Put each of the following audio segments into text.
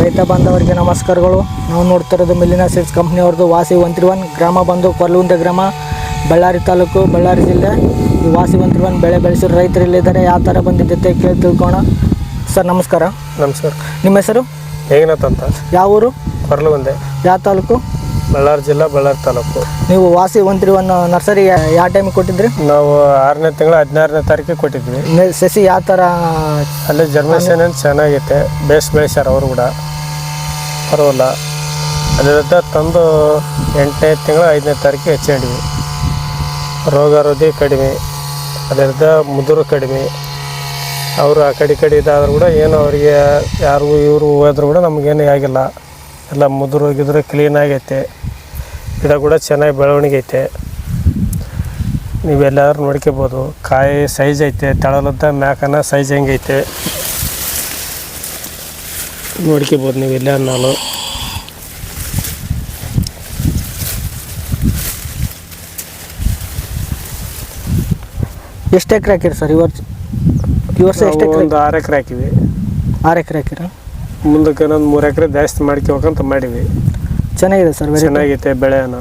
ರೈತ ಬಾಂಧವರಿಗೆ ನಮಸ್ಕಾರಗಳು. ನಾವು ನೋಡ್ತಾ ಇರೋದು ಮಿಲ್ಲಿನ ಸೀಡ್ಸ್ ಕಂಪ್ನಿಯವ್ರದ್ದು ವಾಸಿ ಒನ್ ತ್ರೀ ಒನ್ ಗ್ರಾಮ ಬಂದು ಕೊರ್ಲುಂದೆ ಗ್ರಾಮ ಬಳ್ಳಾರಿ ತಾಲೂಕು ಬಳ್ಳಾರಿ ಜಿಲ್ಲೆ. ಈ ವಾಸಿ ಒನ್ ತ್ರೀ ಒನ್ ಬೆಳೆ ಬೆಳೆಸಿರೋ ರೈತರು ಇಲ್ಲಿದ್ದಾರೆ. ಯಾವ ಥರ ಬಂದಿದ್ದೆ ಕೇಳಿ ತಿಳ್ಕೋಣ ಸರ್ ನಮಸ್ಕಾರ. ನಮಸ್ಕಾರ. ನಿಮ್ಮ ಹೆಸರು? ಹೇಗಿನತ್ತಂತ ಯಾವ ಊರು? ಕೊರ್ಲುಂದೆ ಯಾವ ತಾಲೂಕು? ಬಳ್ಳಾರಿ ಜಿಲ್ಲಾ ಬಳ್ಳಾರಿ ತಾಲೂಕು. ನೀವು ವಾಸಿ ಒನ್ ತ್ರೀ ಒನ್ ನರ್ಸರಿ ಯಾವ ಟೈಮ್ ಕೊಟ್ಟಿದ್ರಿ? ನಾವು ಆರನೇ ತಿಂಗಳು ಹದಿನಾರನೇ ತಾರೀಕು ಕೊಟ್ಟಿದ್ವಿ. ನೆ- ಸಸಿ ಯಾವ ಥರ ಅಲ್ಲಿ ಜರ್ಮೇಶನ್ ಏನು ಚೆನ್ನಾಗೈತೆ ಬೇಸ್ ಬೆಳೆಸ್ಯಾರ ಅವರು ಕೂಡ. ಪರವಲ್ಲ ಅದರಿಂದ ತಂದು ಎಂಟನೇ ತಿಂಗಳು ಐದನೇ ತಾರೀಕಿಗೆ ಹೆಚ್ಚಿಕೊಂಡಿವಿ ರೋಗ ರೋಧಿ ಕಡಿಮೆ ಅದರಿಂದ ಮುದುರು ಕಡಿಮೆ. ಅವರು ಆ ಕಡೆ ಈ ಕಡೆ ಇದಾದರೂ ಕೂಡ ಏನು ಅವರಿಗೆ ಯಾರಿಗೂ ಇವರು ಹೋದ್ರು ಕೂಡ ನಮಗೇನು ಆಗಿಲ್ಲ. ಎಲ್ಲ ಮುದುರು ಕ್ಲೀನಾಗೈತೆ ಕ್ಲೀನ್ ಆಗೈತೆ. ಗಿಡ ಕೂಡ ಚೆನ್ನಾಗಿ ಬೆಳವಣಿಗೆ ಐತೆ. ನೀವೆಲ್ಲಾದ್ರೂ ನೋಡ್ಕೋಬೋದು. ಕಾಯಿ ಸೈಜ್ ಐತೆ, ತಳಲದ್ದ ಮ್ಯಾಕನ ಸೈಜ್ ಹೆಂಗೈತೆ ನೋಡ್ಕೋಬೋದು ನೀವು ನಾನು. ಎಷ್ಟು ಎಕರೆ ಹಾಕಿರಿ ಸರ್ ಇವತ್ತು ಈ ವರ್ಷ ಎಷ್ಟು ಒಂದು ಆರು ಎಕರೆ ಹಾಕಿವಿ. ಆರು ಎಕರೆ ಹಾಕಿರ? ಮುಂದಕ್ಕೆ ಇನ್ನೊಂದು ಮೂರು ಎಕರೆ ಜಾಸ್ತಿ ಮಾಡ್ಕೋಬೇಕಂತ ಮಾಡೀವಿ ಚೆನ್ನಾಗಿದೆ ಸರ್ ವೆರಿ ಚೆನ್ನಾಗೈತೆ ಬೆಳೆನ.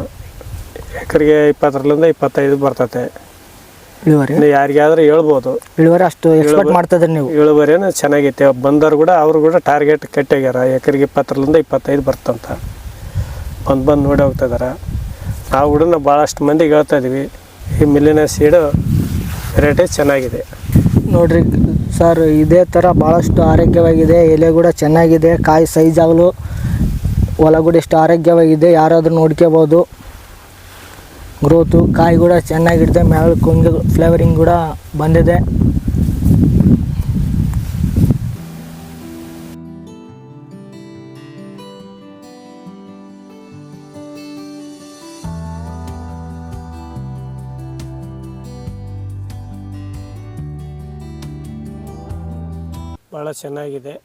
ಎಕರೆಗೆ ಇಪ್ಪತ್ತರಲ್ಲಿಂದ ಇಪ್ಪತ್ತೈದು ಬರ್ತತೆ. ಇಳುವರಿ? ಯಾರಿಗಾದ್ರೂ ಹೇಳ್ಬೋದು. ಇಳುವರಿ ಅಷ್ಟು ಎಕ್ಸ್ಪೆಕ್ಟ್ ಮಾಡ್ತಿದ್ರಿ ನೀವು. ಇಳುವರಿನ ಚೆನ್ನಾಗೈತೆ. ಬಂದವ್ರು ಕೂಡ ಅವರು ಕೂಡ ಟಾರ್ಗೆಟ್ ಕಟ್ಟಾಗ್ಯಾರ. ಎಕರೆಗೆ ಇಪ್ಪತ್ತರಲ್ಲಿಂದ ಇಪ್ಪತ್ತೈದು ಬರ್ತಂತ. ಬಂದು ಬಂದು ನೋಡಿ ಹೋಗ್ತಾ ಇದಾರೆ. ನಾವು ಕೂಡ ನಾವು ಭಾಳಷ್ಟು ಮಂದಿಗೆ ಹೇಳ್ತಾ ಇದೀವಿ. ಈ ಮಿಲ್ಲಿನ ಸೀಡು ರೇಟೇ ಚೆನ್ನಾಗಿದೆ. ನೋಡ್ರಿ ಸರ್, ಇದೇ ಥರ ಭಾಳಷ್ಟು ಆರೋಗ್ಯವಾಗಿದೆ. ಎಲೆ ಕೂಡ ಚೆನ್ನಾಗಿದೆ. ಕಾಯಿ ಸೈಜ್ ಆಗಲು ಹೊಲ ಕೂಡ ಎಷ್ಟು ಆರೋಗ್ಯವಾಗಿದೆ. ಯಾರಾದರೂ ನೋಡ್ಕೋಬೋದು. ಗ್ರೋತು ಕಾಯಿ ಕೂಡ ಚೆನ್ನಾಗಿದೆ. ಮ್ಯಾಲ ಕೊಂಗಿ ಫ್ಲೇವರಿಂಗ್ ಕೂಡ ಬಂದಿದೆ. ಭಾಳ ಚೆನ್ನಾಗಿದೆ.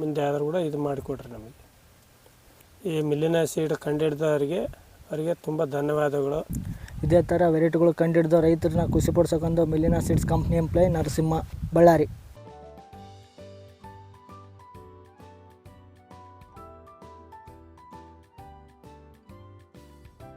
ಮುಂದೆ ಆದರೂ ಕೂಡ ಇದು ಮಾಡಿಕೊಡ್ರಿ ನಮಗೆ. ಈ ಮಿಲ್ಲಿನ ಸೀಡ್ ಕಂಡಿಡ್ದವ್ರಿಗೆ, ಅವರಿಗೆ ತುಂಬ ಧನ್ಯವಾದಗಳು. ಇದೇ ಥರ ವೆರೈಟಿಗಳು ಕಂಡಿಡ್ದ ರೈತರನ್ನ ಖುಷಿಪಡಿಸೋಕಂದು ಮಿಲಿನಾ seeds company employee Narasimha Ballari.